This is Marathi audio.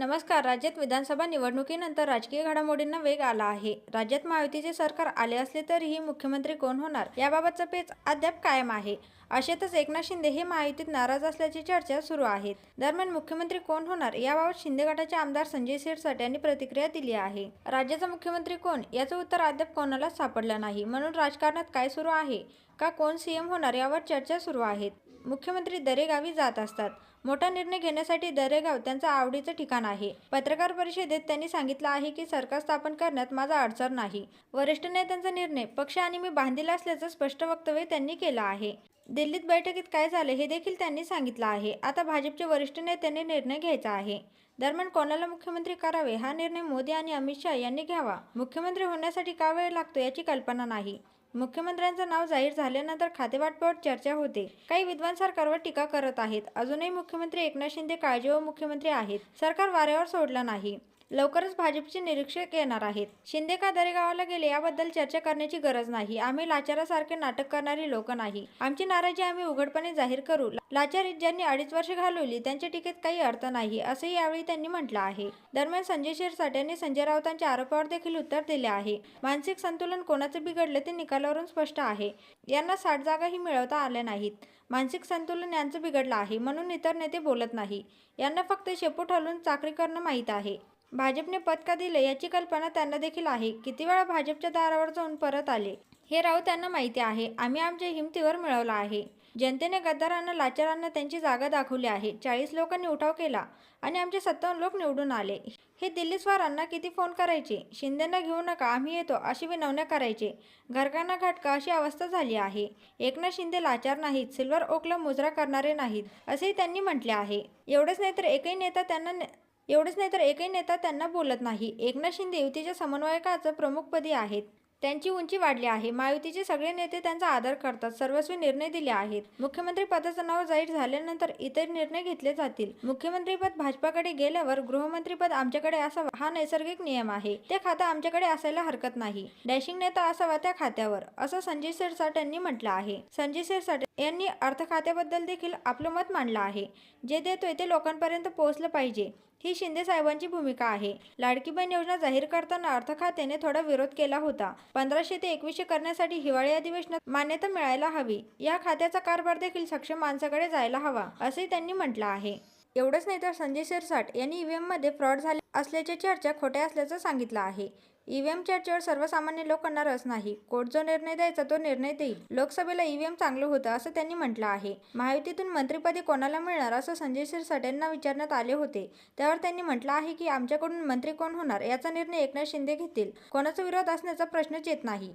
नमस्कार. राज्यात विधानसभा निवडणुकीनंतर राजकीय घडामोडींना वेग आला आहे. राज्यात महायुतीचे सरकार आले असले तरीही मुख्यमंत्री कोण होणार? याबाबतचा पेच अद्याप कायम आहे. अशातच एकनाथ शिंदे हे महायुतीत नाराज असल्याची चर्चा सुरू आहेत दरम्यान मुख्यमंत्री कोण होणार? याबाबत शिंदे गटाचे आमदार संजय शिरसाट यांनी प्रतिक्रिया दिली आहे. राज्याचा मुख्यमंत्री कोण? याचं उत्तर अद्याप कोणालाच सापडलं नाही. म्हणून राजकारणात काय सुरू आहे? का कोण सीएम होणार? यावर चर्चा सुरू आहेत मुख्यमंत्री दरेगावी जात असतात. मोठा निर्णय घेण्यासाठी दरेगाव त्यांचं आवडीचं ठिकाण आहे. पत्रकार परिषदेत त्यांनी सांगितलं आहे की सरकार स्थापन करण्यात माझा अडचण नाही. वरिष्ठ नेत्यांचा निर्णय पक्ष आणि मी बांधील असल्याचं स्पष्ट वक्तव्य त्यांनी केलं आहे. दिल्लीत बैठकीत काय झालं हे देखील त्यांनी सांगितलं आहे. आता भाजपचे वरिष्ठ नेत्यांनी निर्णय घ्यायचा आहे. दरम्यान कोणाला मुख्यमंत्री करावे हा निर्णय मोदी आणि अमित शहा यांनी घ्यावा. मुख्यमंत्री होण्यासाठी का वेळ लागतो याची कल्पना नाही. मुख्यमंत्र्यांचं नाव जाहीर झाल्यानंतर खातेवाटपावर चर्चा होते. काही विद्वान सरकारवर टीका करत आहेत. अजूनही मुख्यमंत्री एकनाथ शिंदे काळजी व मुख्यमंत्री आहेत. सरकार वाऱ्यावर सोडलं नाही. लवकरच भाजपचे निरीक्षक येणार आहेत. शिंदे का दरेगावाला गेले याबद्दल चर्चा करण्याची गरज नाही. आम्ही लाचारासारखे नाटक करणारी लोक नाही. आमची नाराजी आम्ही उघडपणे जाहीर करू. लाचार ज्यांनी अडीच वर्षे घालवली. त्यांच्या टीकेत काही अर्थ नाही असंही यावेळी त्यांनी म्हटलं आहे. दरम्यान संजय शिरसाट यांनी संजय राऊतांच्या आरोपावर देखील उत्तर दिले आहे. मानसिक संतुलन कोणाचं बिघडलं ते निकालावरून स्पष्ट आहे. यांना साठ जागाही मिळवता आल्या नाहीत. मानसिक संतुलन यांचं बिघडलं आहे म्हणून इतर नेते बोलत नाही. यांना फक्त शेपूट हलून चाकरी करणं माहीत आहे. भाजपने पद का दिले याची कल्पना त्यांना देखील आहे. किती वेळा भाजपच्या दारावर जाऊन परत आले? हे राव त्यांना माहिती आहे. आम्ही आमच्या हिमतीवर मिळवला आहे. जनतेने गद्दारांना लाचारांना त्यांची जागा दाखवली आहे. चाळीस लोकांनी उठाव केला आणि आमचे सत्तावन्न लोक निवडून आले. हे दिल्ली स्वारांना किती फोन करायचे? शिंदेंना घेऊ नका आम्ही येतो अशी विनवण्या करायचे. घरकांना घटका अशी अवस्था झाली आहे. एकनाथ शिंदे लाचार नाहीत सिल्वर ओकला मुजरा करणारे नाहीत असेही त्यांनी म्हटले आहे. एवढेच नाही तर एकही नेता त्यांना एवढेच नाही तर एकही नेता त्यांना बोलत नाही. एकनाथ शिंदे युतीच्या समन्वयकाचं प्रमुखपदी आहेत. त्यांची उंची वाढली आहे. महायुतीचे सगळे नेते त्यांचा आदर करतात. सर्वस्वी निर्णय दिले आहेत. मुख्यमंत्री पदाचं नाव जाहीर झाल्यानंतर इतर निर्णय घेतले जातील. मुख्यमंत्रीपद भाजपाकडे गेल्यावर गृहमंत्रीपद आमच्याकडे असावा हा नैसर्गिक नियम आहे. ते खातं आमच्याकडे असायला हरकत नाही. डॅशिंग नेता असावा त्या खात्यावर असं संजय सिरसाट यांनी म्हटलं आहे. संजय सिरसाट यांनी अर्थ खात्याबद्दल देखील आपलं मत मांडलं आहे. जे देतोय ते लोकांपर्यंत पोहोचलं पाहिजे. ही शिंदे साहेबांची भूमिका आहे. लाडकी बहीण योजना जाहीर करताना अर्थ खात्याने थोडा विरोध केला होता. पंधराशे ते एकवीसशे करण्यासाठी हिवाळी अधिवेशनात मान्यता मिळायला हवी. या खात्याचा कारभार देखील सक्षम माणसाकडे जायला हवा असे त्यांनी म्हटलं आहे. एवढंच नाही तर संजय शिरसाट यांनी ईव्हीएममध्ये फ्रॉड झाले असल्याच्या चर्चा खोट्या असल्याचं सांगितलं आहे. ईव्हीएम चर्चेवर सर्वसामान्य लोकांना रस नाही. कोर्ट जो निर्णय द्यायचा तो निर्णय देईल. लोकसभेला ईव्हीएम चांगलं होतं असं त्यांनी म्हटलं आहे. महायुतीतून मंत्रिपदी कोणाला मिळणार असं संजय सिरसाट यांना विचारण्यात आले होते. त्यावर त्यांनी म्हटलं आहे की आमच्याकडून मंत्री कोण होणार याचा निर्णय एकनाथ शिंदे घेतील. कोणाचा विरोध असण्याचा प्रश्नच येत नाही.